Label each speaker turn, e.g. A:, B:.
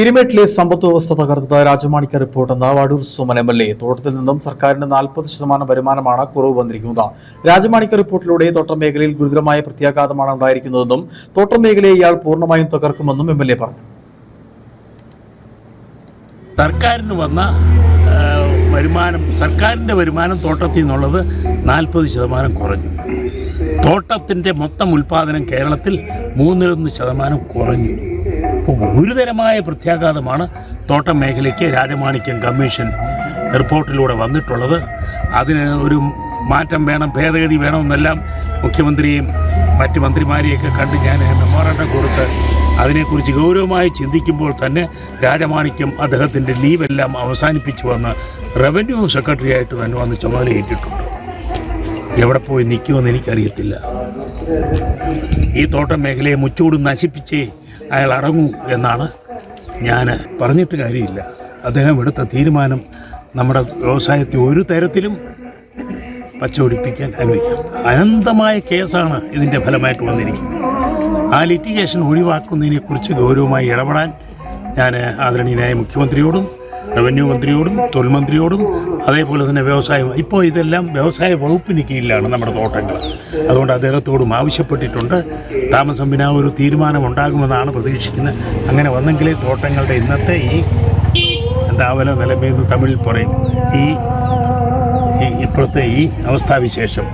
A: പിരിമേട്ടിലെ സമ്പദ് വ്യവസ്ഥ തകർത്തത് Rajamanikya റിപ്പോർട്ടെന്ന് Vadoor Suman M L A. തോട്ടത്തിൽ നിന്നും സർക്കാരിന്റെ നാൽപ്പത് ശതമാനം വരുമാനമാണ് കുറവ് വന്നിരിക്കുന്നത്. രാജമാണിക്ക റിപ്പോർട്ടിലൂടെ തോട്ടം മേഖലയിൽ ഗുരുതരമായ പ്രത്യാഘാതമാണ് ഉണ്ടായിരിക്കുന്നതെന്നും തോട്ടം മേഖലയെ ഇയാൾ പൂർണമായും തകർക്കുമെന്നും എം എൽ എ പറഞ്ഞു.
B: സർക്കാരിന് വന്ന വരുമാനം സർക്കാരിന്റെ വരുമാനം തോട്ടത്തിൽ നിന്നുള്ളത് നാൽപ്പത് ശതമാനം കുറഞ്ഞു. തോട്ടത്തിന്റെ മൊത്തം ഉൽപ്പാദനം കേരളത്തിൽ മൂന്നിലൊന്ന് ശതമാനം കുറഞ്ഞു. അപ്പോൾ ഗുരുതരമായ പ്രത്യാഘാതമാണ് തോട്ടം മേഖലയ്ക്ക് രാജമാണിക്യം കമ്മീഷൻ റിപ്പോർട്ടിലൂടെ വന്നിട്ടുള്ളത്. അതിന് ഒരു മാറ്റം വേണം ഭേദഗതി വേണമെന്നെല്ലാം മുഖ്യമന്ത്രിയും മറ്റ് മന്ത്രിമാരെയൊക്കെ കണ്ട് ഞാൻ മെമ്മോറാണ്ടം കൊടുത്ത് അതിനെക്കുറിച്ച് ഗൗരവമായി ചിന്തിക്കുമ്പോൾ തന്നെ രാജമാണിക്യം അദ്ദേഹത്തിന്റെ ലീവെല്ലാം അവസാനിപ്പിച്ചു വന്ന് റവന്യൂ സെക്രട്ടറിയായിട്ട് തന്നെ വന്ന് ചുമതലയേറ്റിട്ടുണ്ട്. എവിടെ പോയി നിൽക്കുമെന്ന് എനിക്കറിയത്തില്ല. ഈ തോട്ടം മേഖലയെ മുച്ചൂട് നശിപ്പിച്ചേ അയാൾ അടങ്ങൂ എന്നാണ് ഞാൻ പറഞ്ഞിട്ട് കാര്യമില്ല. അദ്ദേഹം എടുത്ത തീരുമാനം നമ്മുടെ വ്യവസായത്തെ ഒരു തരത്തിലും പച്ചപിടിപ്പിക്കാൻ അനുവദിക്കാം അനന്തമായ കേസാണ് ഇതിന്റെ ഫലമായിട്ട് വന്നിരിക്കുന്നത്. ആ ലിറ്റിഗേഷൻ ഒഴിവാക്കുന്നതിനെക്കുറിച്ച് ഗൗരവമായി ഇടപെടാൻ ഞാൻ ആദരണീയനായ മുഖ്യമന്ത്രിയോടും റവന്യൂ മന്ത്രിയോടും തൊഴിൽ മന്ത്രിയോടും അതേപോലെ തന്നെ വ്യവസായം. ഇപ്പോൾ ഇതെല്ലാം വ്യവസായ വകുപ്പിന് കീഴിലാണ് നമ്മുടെ തോട്ടങ്ങൾ. അതുകൊണ്ട് അദ്ദേഹത്തോടും ആവശ്യപ്പെട്ടിട്ടുണ്ട്. താമസം പിന്നെ ഒരു തീരുമാനമുണ്ടാകുമെന്നാണ് പ്രതീക്ഷിക്കുന്നത്. അങ്ങനെ വന്നെങ്കിലേ തോട്ടങ്ങളുടെ ഇന്നത്തെ ഈ താവല നിലമെന്ന് തമിഴിൽ പറയും. ഈ ഈ ഇപ്പോഴത്തെ ഈ അവസ്ഥാവിശേഷം.